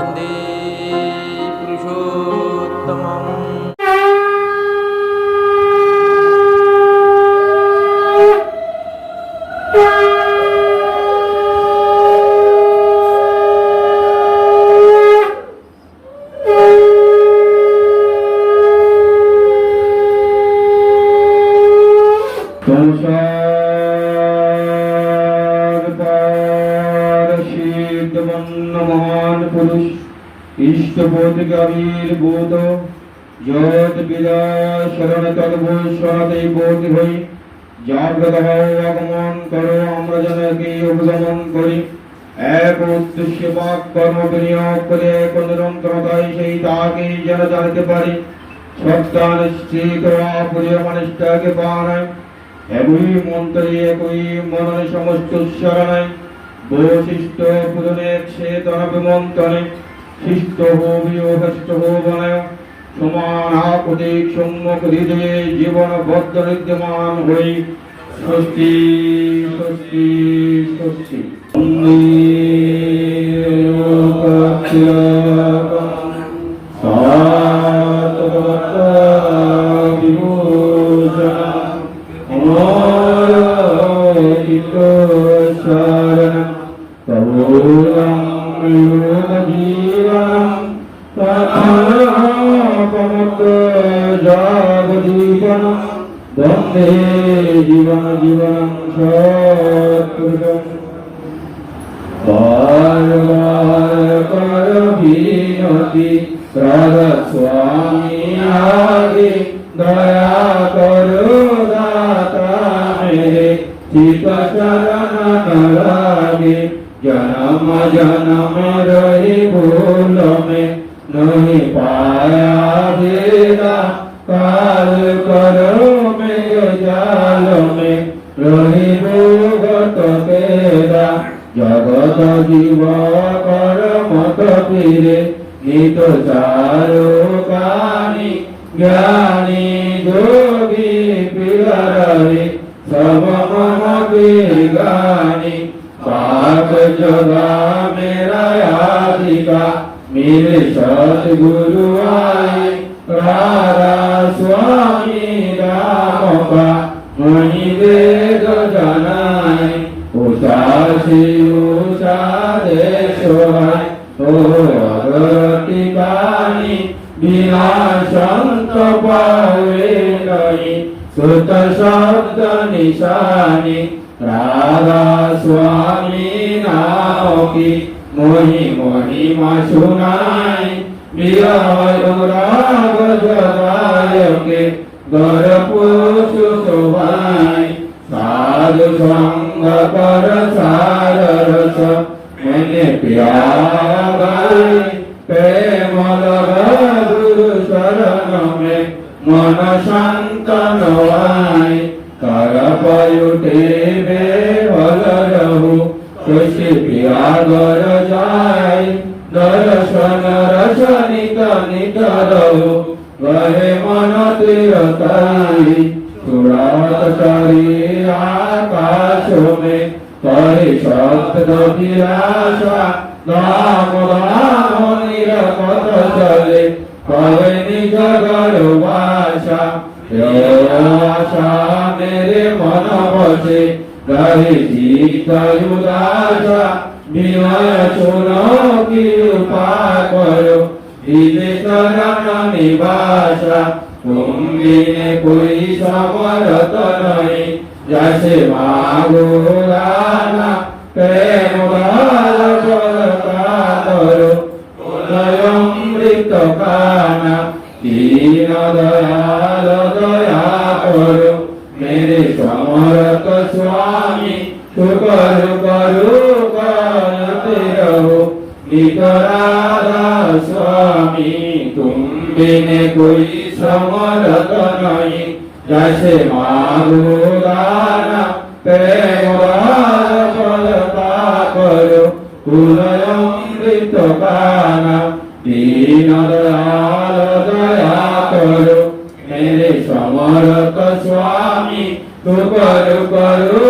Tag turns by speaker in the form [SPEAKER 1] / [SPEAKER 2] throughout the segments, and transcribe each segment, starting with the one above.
[SPEAKER 1] वन्दे पुरुषोत्तमम्
[SPEAKER 2] ইষ্টপতিকাবির্ভূত যত বিদয় শরণ তদ্ভূষণতেই বোধ হই। জাগ্রত আগমন করো, আমরা যেন একে অবগমন করি। এক উদ্দেশ্য বাক কর্ম বিনিয়োগ করে এক নিরন্তরতায় সেই তাকে যেন জানতে পারি। সত্তা নিশ্চিত অপরিয় মানুষটাকে পাওয়া একই মন্ত্রে, একই মননে সমস্ত স্মরণে বৈশিষ্ট্য পূরণে চেতন বিমন্ত্রণে শিষ্ট হোমি ও হষ্ট হোবনয় সমান আপদিক সম্মুখ হৃদয়ে জীবন বদ্ধ বিদ্যমান হই। স্বস্তি স্বস্তি স্বস্তি। বিভূষণ বন্দে জীবন জীবন সৎপুরুষম বার বার কর বিনতি, প্রদ স্বামী আগে, দয়া করো দাতা মেরে, চিত চরণ নরাগে জনম জনম রহি में नहीं पाया भेदा काल करो में जाल में রহি ভগত কেরা জগত জীব কর মত ফিরে নিত চারো কানি জ্ঞানী যোগী পিলারে সব মম গানি पाक जगा मेरा यादिका मेरे सदगुरु आए रारा स्वामी रामबा वही वेद जनाए उषा से उषा दे सोहाय ओ अरति बानी बिना संत पावे नहीं सुत शब्द निशानी राधा स्वामी नाम की মহি মহিমা শুনাই বিরয় রাগ জগায়কে গর পুষু শোভাই সাধু সঙ্গ কর সার রস মনে প্যাগাই প্রেম গুরু শরণ মে মন শান্ত নয় কর পয়ুটে বে ভল রহু খুশি পিয়াগর যায় দর্শন রসনিক নিক রহু গহে মন তীরতাই সুরাত করি আকাশ মে করে শব্দ বিরাসা দাম দাম নিরপত চলে কবে নিজ গর ভাষা আশা মেরে মন বসে গাহে চিত্তায়ুদাসা বিনয় চুন কৃপা করো দিলে চরণ নিবাসা কুম্ভিনে কই সমরত নয় যাসে মাগো রানা প্রেম বাল করো অমৃত কানা দীন দয়াল দয়া করো মেরে সমরত স্বামী তোমার পরকালতে রহো বিকরারা স্বামী তুম বিনে কই সমরত নাই জৈসে মাগুরানা প্রেমরার ফলতা করো পুনরমৃত কানা দীনর আলো মেরে সমরত স্বামী তু করো করো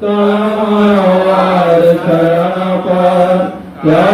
[SPEAKER 2] ਤੁਮ ਮਨੋ ਵਾਰ ਕਰਨਾ ਪਰ ਯਾ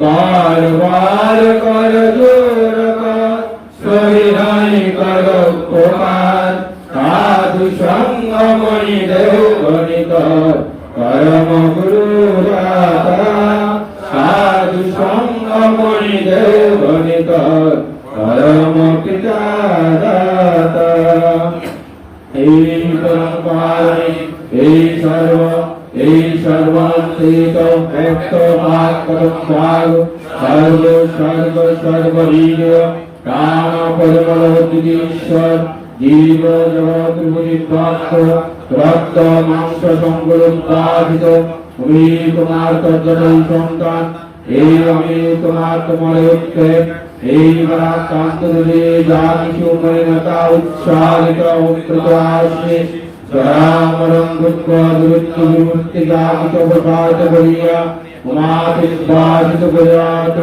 [SPEAKER 2] দয়া করো জোর কর সবিনয় কর প্রকার সাধু সঙ্গ মণি দেহ গণিত, পরম গুরু সাধু সঙ্গ মণি দেহ গণিত, পরম পিতা এই পরম্পরায় এই সর্ব, এই সর্বান্তিত ভক্ত ভাগ সর্ব সর্ব সর্ববীর রাম পরম ঈশ্বর জীব জগৎ ভক্ত রক্ত মাংস সংগ্রহিত তুমি তোমার তর্জনই সন্তান এই আমি তোমার তোমার ঐক্যে এই কান্ত যা কিছু মলিনতা উচ্চারিত উত্তৃত আসে জরামরণ করিয়া উমাতিবাসিত করিয়াত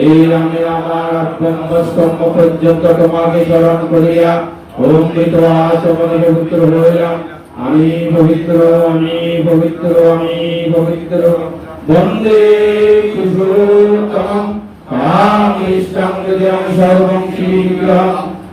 [SPEAKER 2] এই আমি আমার ব্রহ্মস্তম্ভ পর্যন্ত তোমাকে স্মরণ করিয়া অমৃত আচমনে পবিত্র হইলাম আমি পবিত্র আমি পবিত্র আমি পবিত্র বন্দে কুশোত্তম কামিষ্টং সর্বং শীঘ্রম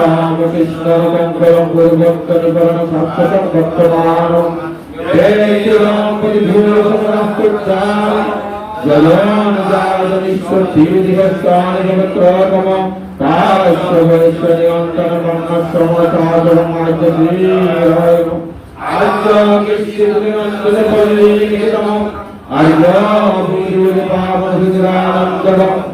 [SPEAKER 2] रामकृष्णरकङ्करं गुरुभक्तनिकरणं भक्तकं भक्तमानं जलोनुदासनिश्वरदीर्घस्वानिगमत्रकमं कालश्ववैश्वनियन्त्रणमन्नश्रमणकादरमाद्यीरायम् अर्जाकृष्यनिमन्दपल्लीनिहितमं अर्जाभूयोपामहिरानन्दमम्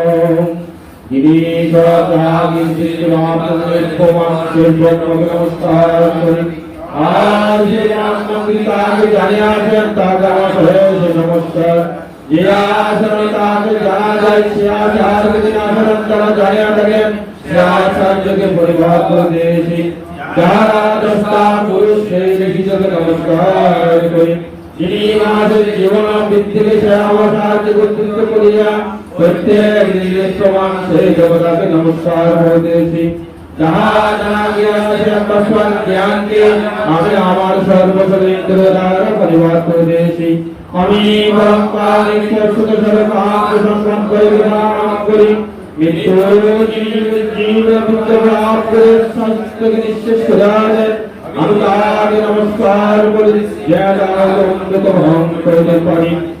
[SPEAKER 2] আর যে যে আচার্যকে পরিবার করে দিয়েছি যারা দশটা পুরুষ সেই দেখিতকে নমস্কার করি যিনি আমাদের জীবন বৃদ্ধিকে সে আমার সাহায্য কর্তৃত্ব করিয়া দিনের প্রমাণ সেই দেবতাকে নমস্কার বলতেছি যাহা জানা গিয়াছে তস্মাৎ জ্ঞানকে আমি আমার সর্বশরীর দ্বারা পরিবার করে দিয়েছি আমি পরম্পরা সুত সর্বাঙ্গ সংগ্রাম করে বিধান করি মৃত্যু জীব জীব বিদ্যমান করে সংস্কৃতি নিঃশেষ করে আমি তাকে নমস্কার করি যেন অমৃত ভ্রমণ করতে পারি যিনি সেই কৃষ্ণকে আমাদের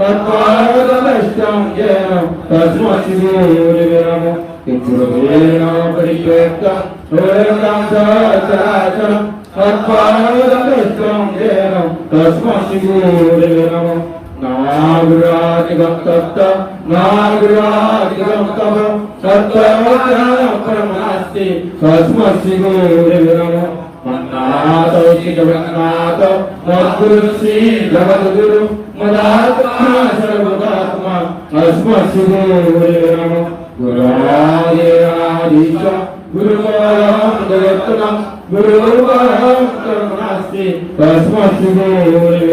[SPEAKER 2] తత్వార్థనష్టం జన తస్మశ్రీరమ ఇప్పుడు పరిపేత తత్వార్థనష్టం జన తస్మశ్రీరమ నాగురాధిగం తప్త నాగురాధిగం తమ సత్వజ్ఞానం పరమాస్తి తస్మశ్రీ గురువిరమ మన్నాథౌ శ్రీ జగన్నాథ మద్గురు శ్రీ జగద్గురు మదాత్మా సర్వదాత్మా అస్మశ్రీ నమ. గురాదేవాదీశ గురువరం జగత్తున గురువరం కరుణాస్తి తస్మశ్రీ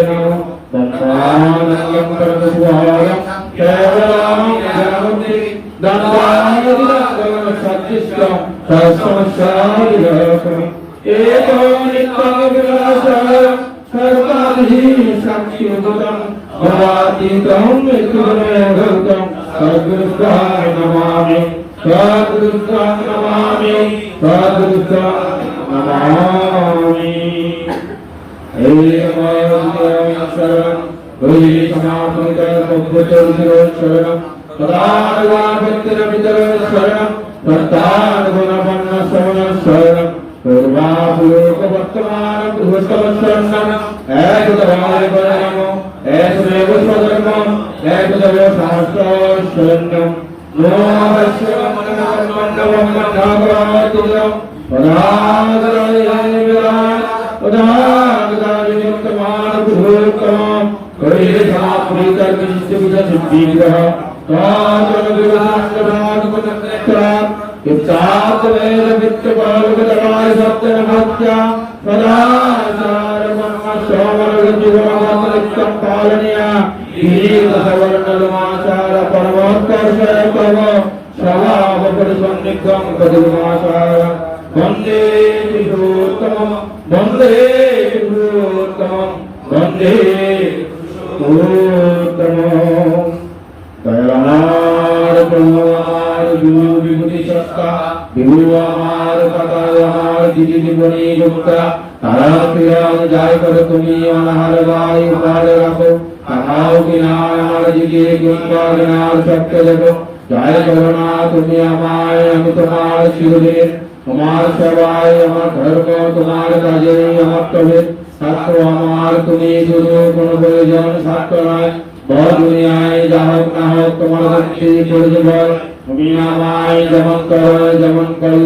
[SPEAKER 2] నమ. దత్తానందం పరమస్వారం కేవలం జగమంది దత్తానంద సత్యశ్వం తస్మశాలి ఏకం నిత్యం ہی سکی ہوتاں بھواتی تہم اکر میں گھتاں قدرتہ نمامی قدرتہ نمامی قدرتہ نمامی اے امائی اللہ سرم بری سماتن کا مبتر سرم سرم قدار وابتر بدر سرم قدار بنا بنا سرم سرم قربا بلوک وقت مارک حسن एकदवाय नमो एकमेव स्वधर्मम् एकदेव शास्त्र शरणं नोऽवश्यमन्नवं मन्नागरातिलं पदादराय पदागदायुक्तमान बृहत्तमं करेशाप्रीतर विशिष्टविदसिद्धिग्रह ताजनविवसाङ्गभागवतनेत्रात् ಸಂಪಾಲನೆಯ ದೀರ್ಘ ಸವರ್ಣಲು ಮಾಚಾರ ಪರಮಾತ್ಮರ್ಷಣ ಕಮ ಶ್ರವಾಹಪಡಿ ಸಂದಿಗ್ಧಂ ಕದುರು ಮಾಚಾರ వందే విభూతమం వందే విభూతమం వందే విభూతమం প্রভু আমার গুরু বিভূতি সত্তা বিভু আমার কাকা আমার দিদি জীবনী মুক্তা তারা ক্রিয়ান যাই করে তুমি অনাহার গাই উপার রাখো তাহাও কিনা আমার কিংবা জ্ঞান সত্য দেখো জয় করোনা তুমি আমায় আমি তোমার শিরোদিন তোমার সেবায় আমার ধর্ম তোমার কাজে আমার তবে ছাত্র আমার তুমি শুধু কোনো প্রয়োজন ছাত্র নয় তোমার যেমন করো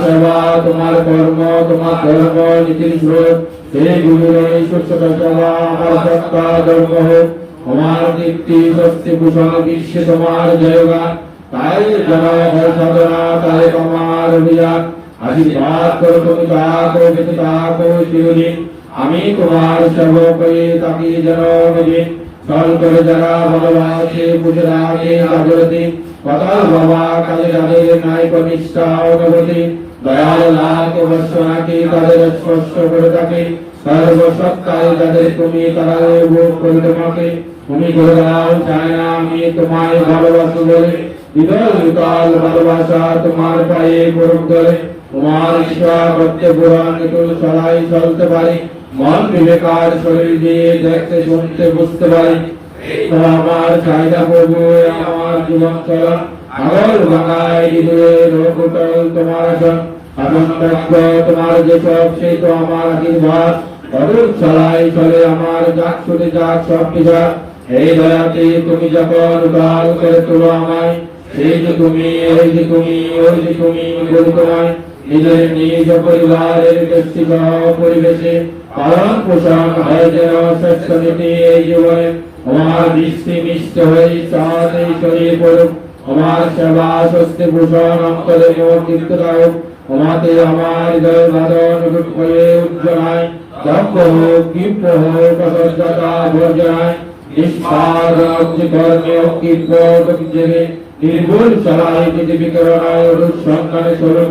[SPEAKER 2] সেবা তোমার কর্ম তোমার ধর্ম নীতির স্রোত হে গুরু এই সুস্থ সেবা আমার সত্তা ধর্ম হোক তোমার দীপ্তি শক্তি ভূষণ বিশ্বে তোমার জয়গান তাই জন হয় সাধনা তাই তোমার অভিযান আমি তোমার হয়ে তাকে যেন নবীন চল করে যারা ভালোবাসে বুঝে রাখে আদরতি কথা বাবা কালে যাদের নাই কনিষ্ঠা অনবতি দয়াল লাখ বর্ষণাকে তাদের স্পর্শ করে থাকে সর্বসত্তায় যাদের তুমি তারা ভোগ করে তোমাকে তুমি করে দাও চায় না আমি তোমায় ভালোবাসো বলে বিদল বিকাল ভালোবাসা তোমার পায়ে পরম করে তোমার ইচ্ছা পুরাণ তুল সলাই চলতে পারি। মন বিবেকার শরীর দিয়ে দেখতে, শুনতে, বুঝতে পারি। আমার চাহিদা প্রভু, আমার জীবন চলা। আগল ভাঙায় তোমার আসন। তত্ত্ব তোমার যে সব সেই তো আমার আশীর্বাদ। অদূর চলাই চলে আমার, যাক যাক সব কিছু এই দয়াতে, তুমি যখন উদার করে তোলো আমায়, সেই যে তুমি ওই যে তুমি, ওই যে তুমি বলি তোমায়। নিজের নিজ পরিবারের ব্যক্তিগত পরিবেশে পালন পোষণ শ্রেষ্ঠ নীতি এই জীবনে আমার দৃষ্টি মিষ্ট হয়ে চাঁদে ছড়িয়ে পড়ুক আমার সেবা স্বস্তি ভূষণ অন্তরে আমার বাদন উজ্জ্বলায় যজ্ঞ হোক হোক অসজ্জতা জেগে নির্ভুল চলাই পৃথিবী করণায় সন্তানে স্বরূপ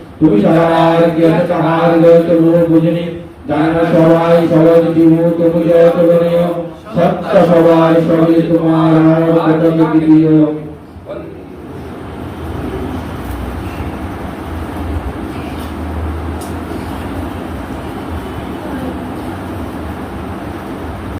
[SPEAKER 2] তুমি সবার কি আছে তাহার জয় তো বুঝিনি জানা সবাই সহজ বিভু তুমি জয় তো সত্য সবাই সবই তোমার